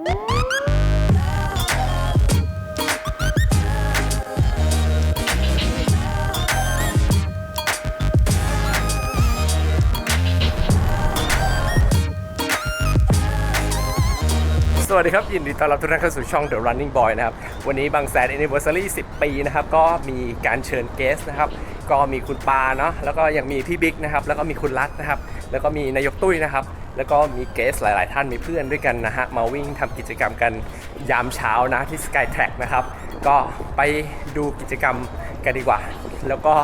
สวัสดีครับ ยินดีต้อนรับทุกท่านเข้าสู่ช่อง The Running Boy นะครับ วันนี้บางแสน Anniversary 10 ปีนะครับ ก็มีการเชิญเกสนะครับ ก็มีคุณปาเนาะแล้วก็ยังมีพี่บิ๊กนะครับ แล้วก็มีคุณรัตนะครับ แล้วก็มีนายกตุ้ยนะครับ แล้วก็มีเกสหลาย ๆ ท่านมีเพื่อนด้วยกันนะฮะ มาวิ่งทำกิจกรรมกันยามเช้านะที่ Sky Track นะครับ ก็ไปดูกิจกรรมกันดีกว่า แล้วก็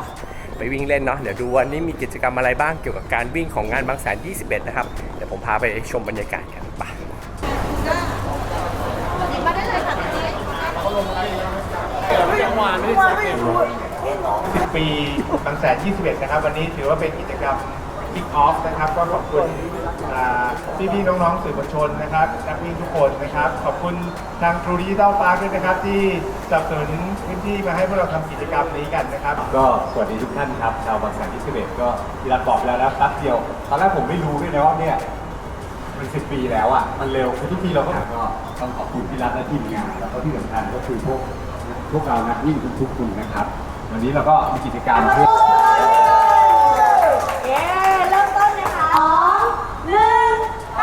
ไปวิ่งเล่นเนาะเดี๋ยวดูวันนี้มีกิจกรรมอะไรบ้างเกี่ยวกับการวิ่งของงานบางแสน 21 นะครับ เดี๋ยวผมพาไปชมบรรยากาศกันไป10ปีบางแสน 21 นะครับ วันนี้ถือว่าเป็นกิจกรรม Kick Off นะครับ ก็ขอบคุณ อ่พี่ๆน้องๆสื่อมวลชนนะครับนักวิ่งทุกคนนะครับ ขอบคุณทาง True Digital Park ด้วยนะครับ ที่สนับสนุนพื้นที่มาให้พวกเราทำกิจกรรมนี้กันนะครับ ก็สวัสดีทุกท่านครับ ชาวบางแสนที่11ก็ที่รัฐบอกแล้วนะแป๊บเดียวตอนแรกผมไม่รู้ด้วยนะว่าเนี่ยมันสิบปีแล้วอะมันเร็วคือทุกทีเราก็ก็ต้องขอบคุณพี่รัฐและทีมงาน แล้วก็ที่สำคัญก็คือพวกพวกเรานักวิ่งทุกๆคนนะครับ วันนี้เราก็มีกิจกรรมเพื่อ เย้เริ่มต้นนะคะสองหนึ่งไป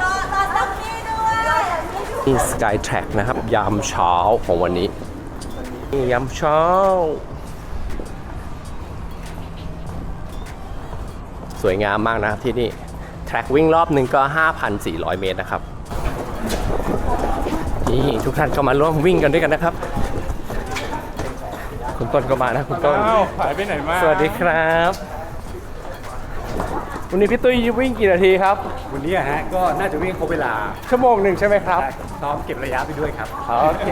รอรอตั้งนี้ด้วย นี่ Sky Track นะครับ ยามเช้าของวันนี้นี่ยามเช้า สวยงามมากนะครับที่นี่ แทร็กวิ่งรอบหนึ่งก็ 5,400 เมตรนะครับ นี่ทุกท่านก็มาร่วมวิ่งกันด้วยกันนะครับ คุณต้นก็มานะคุณต้น อ้าวหายไปไหนมา สวัสดีครับ วันนี้พี่ตุ้ยวิ่งกี่นาทีครับวันนี้ฮะก็น่าจะวิ่งครบเวลาชั่วโมงหนึ่งใช่ไหมครับซ้อมเก็บระยะไปด้วยครับโอเค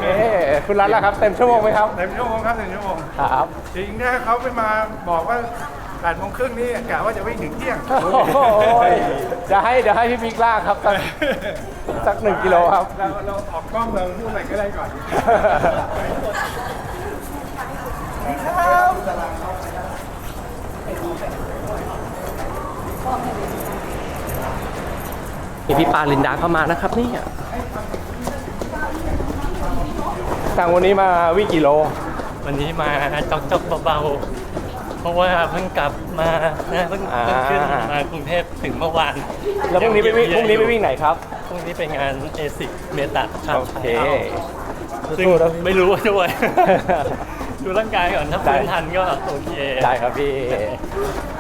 คุณรัตล่ะครับเต็มชั่วโมงไหมครับเต็มชั่วโมงครับเต็มชั่วโมงครับจริงถ้าเขาไม่มาบอกว่า8โมงครึ่งนี่กะว่าจะวิ่งถึงเที่ยงโอ้ยจะให้เดี๋ยวให้พี่บิ๊กลากครับสักสักหนึ่งกิโลครับ เราเราออกกล้องเราพูดอะไรก็ได้ก่อน มีพี่ปาลินดาเข้ามานะครับนี่ต่างวันนี้มาวิ่งกี่โล วันนี้มาจอกจอกเบาๆ เพราะว่าเพิ่งกลับมานะเพิ่งอ่า เพิ่งขึ้นมากรุงเทพถึงเมื่อวานแล้วพรุ่งนี้ไปวิ่งพรุ่งนี้ไปวิ่งไหนครับ พรุ่งนี้ไปงานเอซิกเมตาชาโอเคซึ่งสู้ๆนะ ไม่รู้ว่าด้วย ดูร่างกายก่อนถ้าฟื้นทันก็โอเค ได้ครับพี่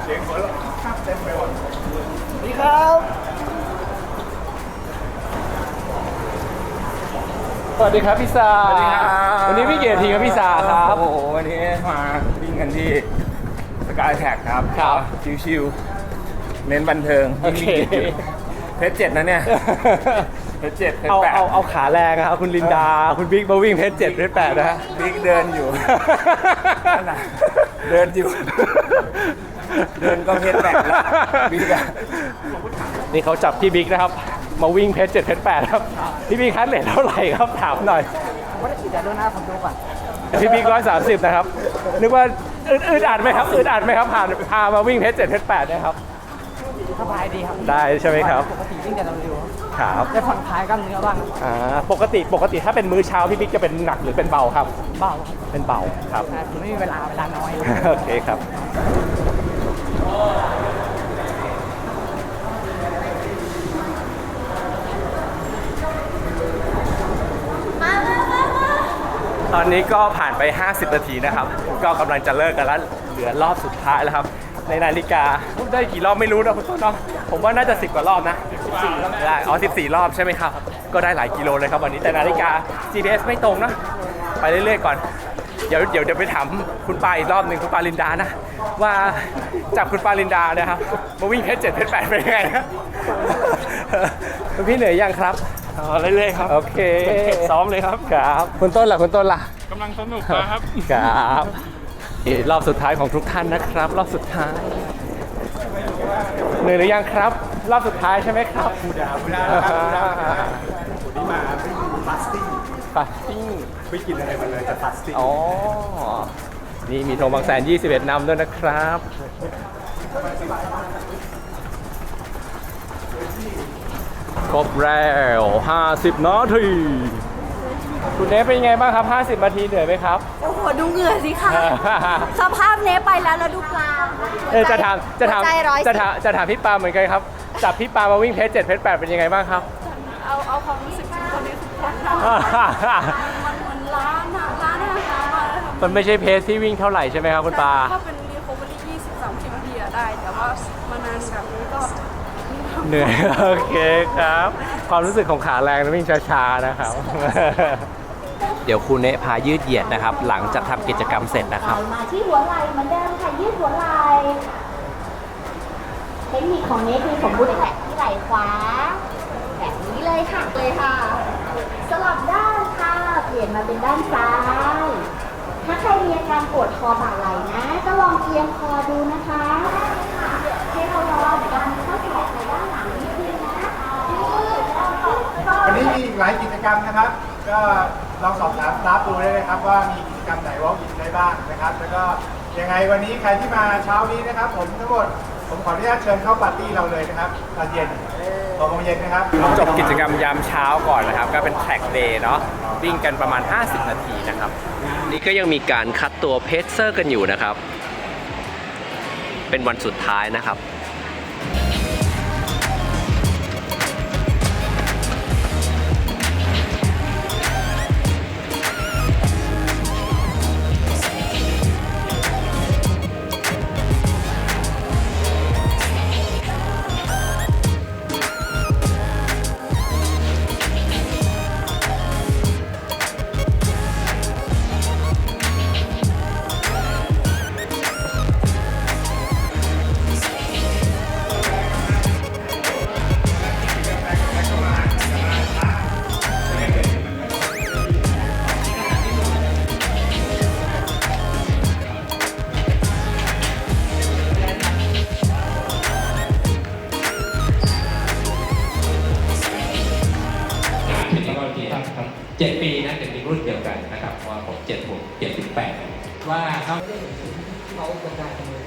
สวั สดีครับพี่ซาสวัสดีครับวันนี้พี่เกียรติครับพี่ซาครับ โอ้โหวันนี้มาวิ่งกันที่สกายแท็กครับครับ ชิวๆเน้นบันเทิงโอเค เพชรเจ็ดนะเนี่ย เพชรเจ็ดเพชเอารแปดเอาเอาขาแรงนะครับคุณลินดา คุณบิ๊กมาวิ่งเพชรเจ็ดเพชรแปดนะฮะ บิ๊กเดินอยู่ นั่นน่ะเดินอยู่ เดินก็เพชรแปดแล้วบิ๊กอะนี่เขาจับพี่บิ๊กนะครับ มาวิ่งเพชรเจ็ดเพชรแปดครับ พี่บิ๊กคัดเลทเท่าไหร่ครับถามหน่อยพี่บิ๊กร้อยสามสิบนะครับ นึกว่าอึดอึดอัดไหมครับอึดอัดไหมครับผ่านพามาวิ่งเพชรเจ็ดเพชรแปดนะครับสบายดีครับได้ใช่ไหมครับ ปกติวิ่งแต่เร็วครับๆได้ผ่อนคลายกล้ามเนื้อบ้างอ่าปกติปกติถ้าเป็นมื้อเช้าพี่บิ๊กจะเป็นหนักหรือเป็นเบาครับ เบาครับเป็นเบาครับแต่ผมไม่มีเวลาเวลาน้อยโอเคครับ ตอนนี้ก็ผ่านไป 50 นาทีนะครับ ก็กำลังจะเลิกกันแล้ว เหลือรอบสุดท้ายแล้วครับ ในนาฬิกาได้กี่รอบไม่รู้นะคุณต้นเนาะผมว่าน่าจะ 10 กว่ารอบนะ14รอบได้อ๋อ 14 รอบใช่ไหมครับ ก็ได้หลายกิโลเลยครับวันนี้แต่นาฬิกา GPS ไม่ตรงนะ ไปเรื่อยๆก่อน ดี๋ยวเดี๋ยวเดี๋ยวไปถามคุณปาอีกรอบหนึ่งคุณปาลินดานะ ว่าจากคุณปาลินดาเนะครับมาวิ่งเพชรเจ็ดเพชรแปดเป็นยังไงนะ คุณพี่เหนื่อยยังครับเอาเรื่อยๆครับโอเคซ้อมเลยครับครับคุณต้นล่ะคุณต้นล่ะกำลังสนุกนะครับครับนี่รอบสุดท้ายของทุกท่านนะครับ รอบสุดท้ายเหนื่อยหรือยังครับ รอบสุดท้ายใช่ไหมครับบูดาบูดาวันนี้มาวิ่งฟาสติ้ง ฟาสติ้งไม่กินอะไรมาเลยจะฟาสติ้งอ๋อ นี่มีธงบางแสน 21นำด้วยนะครับ ครบแล้ว 50 นาที คุณเนฟเป็นยังไงบ้างครับ 50 นาทีเหนื่อยไหมครับ โอ้โหดูเหงื่อสิคะ สภาพเนี้ยไปแล้วแล้วดูปลาเออจะถามจะถามหัวใจร้อยจะถามจะถามพี่ปาเหมือนกันครับ จับพี่ปามาวิ่งเพจเจ็ดเพจแปดเป็นยังไงบ้างครับ เอาเอาความรู้สึกของคนนี้ทุกคนค่ะ มันเหมือนร้านอะร้านอาหารมาแล้วค่ะมันไม่ใช่เพจที่วิ่งเท่าไหร่ใช่ไหมครับคุณปา ถ้าเป็นรีคอเวอรี่20 30นาทีอะได้ แต่ว่ามานานแบบนี้ก็เหนื่อย โอเคครับ ความรู้สึกของขาแรงนะวิ่งช้าๆนะครับ เดี๋ยวครูเนะพายืดเหยียดนะครับ หลังจากทำกิจกรรมเสร็จนะครับ มาที่หัวไหล่เหมือนเดิมค่ะยืดหัวไหล่เทคนิคของเนสคือสมมุติแตะที่ไหล่ขวา แบบนี้เลยค่ะเลยค่ะ สลับด้านค่ะ เปลี่ยนมาเป็นด้านซ้าย ถ้าใครมีอาการปวดคอบ่าไหล่นะ ก็ลองเอียงคอดูนะคะให้เราลองดันข้อศอกไปด้านหลังนิดนึงนะวันนี้มีอีกหลายกิจกรรมนะครับ ก็ลองสอบถามสตาฟดูได้เลยครับว่ามีกิจกรรมไหนวอล์กอินได้บ้างนะครับ แล้วก็ยังไงวันนี้ใครที่มาเช้านี้นะครับ ผมทั้งหมดผมขออนุญาตเชิญเข้าปาร์ตี้เราเลยนะครับตอนเย็น หกโมงเย็นนะครับจบกิจกรรมยามเช้าก่อนนะครับ ก็เป็นแทร็กเดย์เนาะวิ่งกันประมาณ 50 นาทีนะครับ นี่ก็ยังมีการคัดตัวเพจเซอร์กันอยู่นะครับ เป็นวันสุดท้ายนะครับ จ็ดปีนะจะมีรุ่นเดียวกันนะครับพอผม7บวก78 ว่าเขา เขากระจายกันเลย